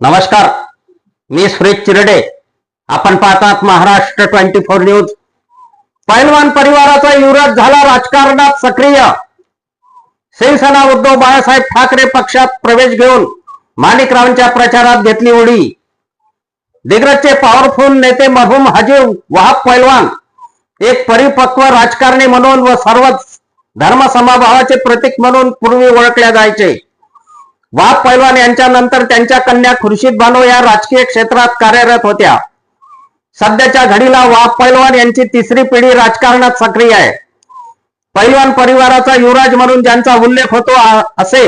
नमस्कार. मी सुरेश चिरडे. आपण पाहतात महाराष्ट्र ट्वेंटी फोर न्यूज. पैलवान परिवाराचा युवराज झाला राजकारणात सक्रिय. शिवसेना उद्धव बाळासाहेब ठाकरे पक्षात प्रवेश घेऊन माणिकरावांच्या प्रचारात घेतली उडी दिग्रजचे पॉवरफुल नेते मरहूम हजीव वाहब पैलवान एक परिपक्व राजकारणी म्हणून व सर्व धर्मसमभावाचे प्रतीक म्हणून पूर्वी ओळखल्या जायचे. वाघ पैलवान यांच्या नंतर त्यांच्या कन्या खुर्शीद बानो या राजकीय क्षेत्रात कार्यरत होत्या. सध्याच्या घडीला वाघ पैलवान यांची तिसरी पिढी राजकारणात सक्रिय आहे. पैलवान परिवाराचा युवराज म्हणून ज्यांचा उल्लेख होतो असे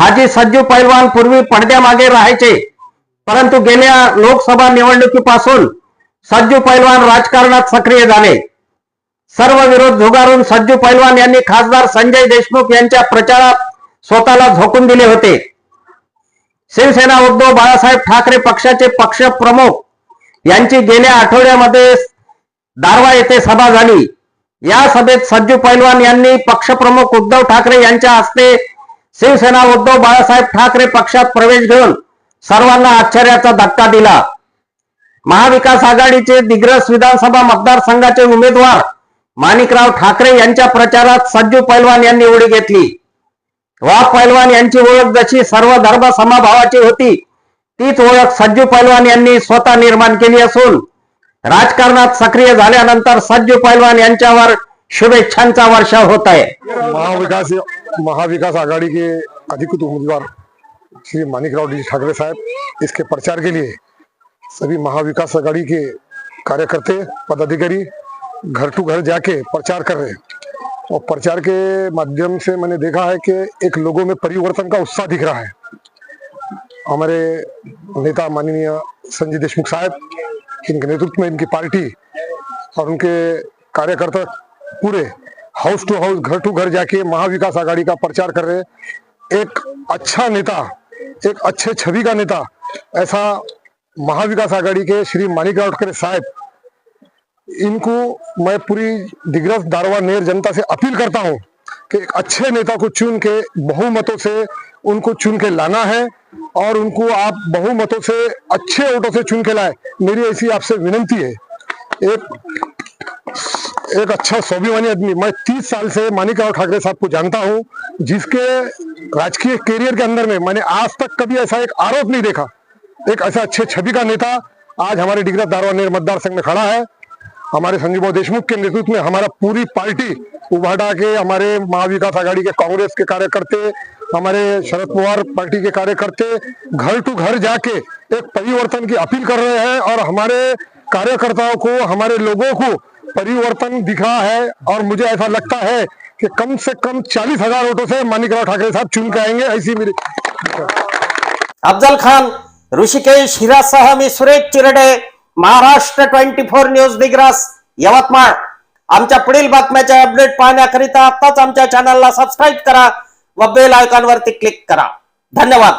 हाजी सज्जू पैलवान पूर्वी पडद्यामागे राहायचे. परंतु गेल्या लोकसभा निवडणुकीपासून सज्जू पैलवान राजकारणात सक्रिय झाले. सर्व विरोध झुगारून सज्जू पैलवान यांनी खासदार संजय देशमुख यांच्या प्रचारात स्वतःला झोकून दिले होते. शिवसेना उद्धव बाळासाहेब ठाकरे पक्षाचे पक्ष प्रमुख यांची गेल्या आठवड्यामध्ये दारवा येथे सभा झाली. या सभेत सज्जू पैलवान यांनी पक्षप्रमुख उद्धव ठाकरे यांच्या हस्ते शिवसेना उद्धव बाळासाहेब ठाकरे पक्षात प्रवेश घेऊन सर्वांना आश्चर्याचा धक्का दिला. महाविकास आघाडीचे दिग्रस विधानसभा मतदारसंघाचे उमेदवार माणिकराव ठाकरे यांच्या प्रचारात सज्जू पैलवान यांनी उडी घेतली. वाघ पैलवान यांची ओळख जशी सर्व धर्म समभावाची होती तीच ओळख सज्जू पैलवान यांनी स्वतः निर्माण केली असून राजकारणात सक्रिय झाल्यानंतर सज्जू पैलवान यांच्यावर शुभेच्छांचा वर्षाव होत आहे. महाविकास महाविकास आघाड़ी के अधिकृत उम्मीदवार श्री मानिकराव डी ठाकरे साहब इसके प्रचार के लिए सभी महाविकास आघाड़ी के कार्यकर्ते पदाधिकारी घर टू घर जाके प्रचार कर रहे हैं। और प्रचार के माध्यम से मैंने देखा है कि एक लोगों में परिवर्तन का उत्साह दिख रहा है। हमारे नेता माननीय संजय देशमुख साहब, इनके नेतृत्व में इनकी पार्टी और उनके कार्यकर्ता पूरे हाउस टू हाउस, घर टू घर जाके महाविकास आघाड़ी का प्रचार कर रहे एक अच्छा नेता, एक अच्छे छवि का नेता, ऐसा महाविकास आघाड़ी के श्री मानिकराव ठाकरे साहब इनको मैं पूरी दिग्रस दारवा नेर जनता से अपील करता हूँ कि एक अच्छे नेता को चुन के बहुमतों से उनको चुन के लाना है और उनको आप बहुमतों से अच्छे वोटों से चुन के लाए। मेरी ऐसी आपसे विनंती है। एक एक अच्छा स्वाभिमानी आदमी, मैं तीस साल से मानिकराव ठाकरे साहब को जानता हूँ, जिसके राजकीय करियर के अंदर में मैंने आज तक कभी ऐसा एक आरोप नहीं देखा। एक ऐसा अच्छे छवि का नेता आज हमारे डिग्रस दारवा मतदार संघ में खड़ा है। हमारे संजीव भाई देशमुख के नेतृत्व में हमारा पूरी पार्टी उभाटा के हमारे महाविकास आघाड़ी के कांग्रेस के कार्यकर्ते, हमारे शरद पवार पार्टी के कार्यकर्ते घर टू घर जाके एक परिवर्तन की अपील कर रहे हैं और हमारे कार्यकर्ताओं को, हमारे लोगों को परिवर्तन दिखा है और मुझे ऐसा लगता है कि कम से कम चालीस हज़ार वोटों से मानिकराव ठाकरे साहब चुन के आएँगे, ऐसी मेरी अफजल खान, ऋषिकेश, हिरासह मी Suresh Chirde Maharashtra twenty four news Digras Yavatmal. आमच्या पुढील बातम्याचे अपडेट पाहण्याकरिता आताच आमच्या चॅनलला सबस्क्राईब करा व बेल आयकॉनवरती क्लिक करा. धन्यवाद.